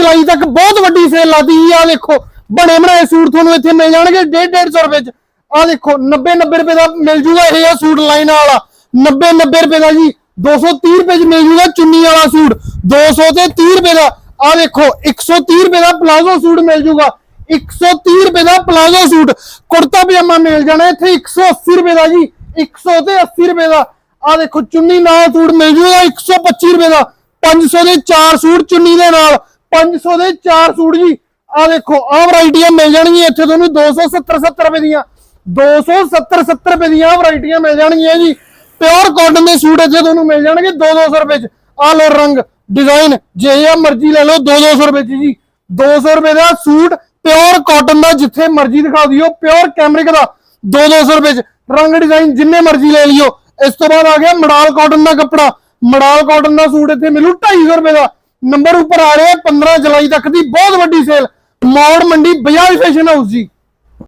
ਜੁਲਾਈ ਤੱਕ ਬਹੁਤ ਵੱਡੀ ਸੇਲ ਲਾਤੀ ਜੀ ਆ ਦੇਖੋ, ਬਣੇ ਬਣਾਏ ਸੂਟ ਤੁਹਾਨੂੰ ਇੱਥੇ ਮਿਲ ਜਾਣਗੇ 1.5 ਰੁਪਏ ਚ। ਆ ਦੇਖੋ 90 90 ਰੁਪਏ ਦਾ ਮਿਲ ਜੂਗਾ ਇਹ ਆ ਸੂਟ ਲਾਈਨ ਵਾਲਾ। 90 90 ਰੁਪਏ ਦਾ ਜੀ 230 ਰੁਪਏ ਚ ਮਿਲ ਜੂਗਾ ਚੁੰਨੀ ਵਾਲਾ ਸੂਟ। 200 ਤੇ 30 ਰੁਪਏ ਦਾ ਆ ਦੇਖੋ 130 ਰੁਪਏ ਦਾ ਪਲਾਜ਼ੋ ਸੂਟ ਮਿਲ ਜੂਗਾ। 130 ਰੁਪਏ ਦਾ ਪਲਾਜ਼ੋ ਸੂਟ। ਕੁੜਤਾ ਪਜਾਮਾ ਮਿਲ ਜਾਣਾ ਇੱਥੇ 180 ਰੁਪਏ ਦਾ ਜੀ 100 ਤੇ 80 ਰੁਪਏ ਦਾ। ਆ ਦੇਖੋ, ਚੁੰਨੀ ਨਾਲ ਸੂਟ ਮਿਲ ਜੂਗਾ 125 ਰੁਪਏ ਦਾ। 500 ਦੇ 4 ਸੂਟ ਚੁੰਨੀ ਦੇ ਨਾਲ। 500 ਦੇ 4 ਸੂਟ ਜੀ। ਆ ਦੇਖੋ ਆ ਵੈਰਾਈਟੀਆਂ ਮਿਲ ਜਾਣਗੀਆਂ ਇੱਥੇ ਤੁਹਾਨੂੰ 270 70 ਰੁਪਏ ਦੀਆਂ। 270 70 ਰੁਪਏ ਦੀਆਂ ਵੈਰਾਈਟੀਆਂ ਮਿਲ ਜਾਣਗੀਆਂ ਜੀ। ਪਿਓਰ ਕਾਟਨ ਦੇ ਸੂਟ ਇੱਥੇ ਤੁਹਾਨੂੰ ਮਿਲ ਜਾਣਗੇ 2 200 ਰੁਪਏ ਚ। ਆ ਲੋ ਰੰਗ ਡਿਜ਼ਾਈਨ ਜੇ ਆ ਮਰਜ਼ੀ ਲੈ ਲਓ 2 200 ਰੁਪਏ ਚ ਜੀ। 200 ਰੁਪਏ ਦਾ ਸੂਟ ਪਿਓਰ ਕਾਟਨ ਦਾ, ਜਿੱਥੇ ਮਰਜ਼ੀ ਦਿਖਾ ਦਿਓ ਪਿਓਰ ਕੈਮਰਿਕ ਦਾ 2 200 ਰੁਪਏ ਚ। ਰੰਗ ਡਿਜ਼ਾਈਨ ਜਿੰਨੇ ਮਰਜ਼ੀ ਲੈ ਲਿਓ। ਇਸ ਤੋਂ ਬਾਅਦ ਆ ਗਿਆ ਮਡਾਲ ਕਾਟਨ ਦਾ ਕੱਪੜਾ। ਮਡਾਲ ਕਾਟਨ ਦਾ ਸੂਟ ਇੱਥੇ ਮਿਲੂ 250 ਰੁਪਏ ਦਾ। ਨੰਬਰ ਉੱਪਰ ਆ ਰਿਹਾ 15 ਜੁਲਾਈ ਤੱਕ ਦੀ ਬਹੁਤ ਵੱਡੀ sale Maur Mandi, Bajaj fashion house ਜੀ।